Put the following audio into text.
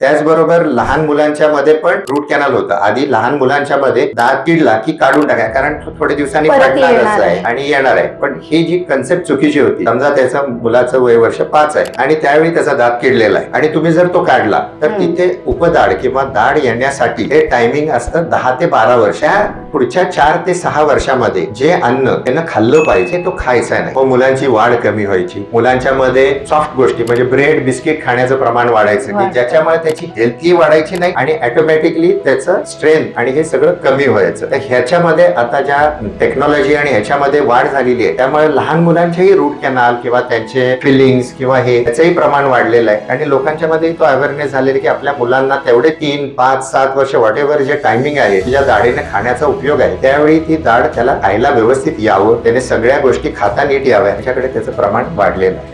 त्याचबरोबर लहान मुलांच्या मध्ये पण रूट कॅनल होतं आधी लहान मुलांच्या मध्ये दात किडला की काढून टाकाय कारण थोड्या दिवसांनी येणार आहे. आणि येणार आहे पण ही जी कन्सेप्ट चुकीची होती समजा त्याचं मुलाचं वय वर्ष पाच आहे आणि त्यावेळी त्याचा दात किडलेला आहे आणि तुम्ही जर तो काढला तर. तिथे उपदाड किंवा दाढ येण्यासाठी हे टायमिंग असतं दहा ते बारा वर्ष पुढच्या चार ते सहा वर्षामध्ये जे अन्न त्यानं खाल्लं पाहिजे तो खायचा नाही मग मुलांची वाढ कमी व्हायची मुलांच्या मध्ये सॉफ्ट गोष्टी म्हणजे ब्रेड बिस्किट खाण्याचं प्रमाण वाढायचं की. ज्याच्यामुळे त्याची हेल्थही वाढायची नाही आणि ऑटोमॅटिकली त्याचं स्ट्रेंथ आणि हे सगळं कमी व्हायचं. तर ह्याच्यामध्ये आता ज्या टेक्नॉलॉजी आणि ह्याच्यामध्ये वाढ झालेली आहे त्यामुळे लहान मुलांचेही रूट कॅनाल किंवा त्यांचे फिलिंग्स किंवा हे त्याचंही प्रमाण वाढलेलं आहे. आणि लोकांच्या मध्ये तो अवेअरनेस झालेला की आपल्या मुलांना तेवढे तीन पाच सात वर्ष वॉट एव्हर जे टायमिंग आहे ज्या दाढीने खाण्याचा उपयोग आहे त्यावेळी ती दाढ त्याला खायला व्यवस्थित यावं त्याने सगळ्या गोष्टी खाता नीट याव्या याच्याकडे त्याचं प्रमाण वाढलेलं आहे.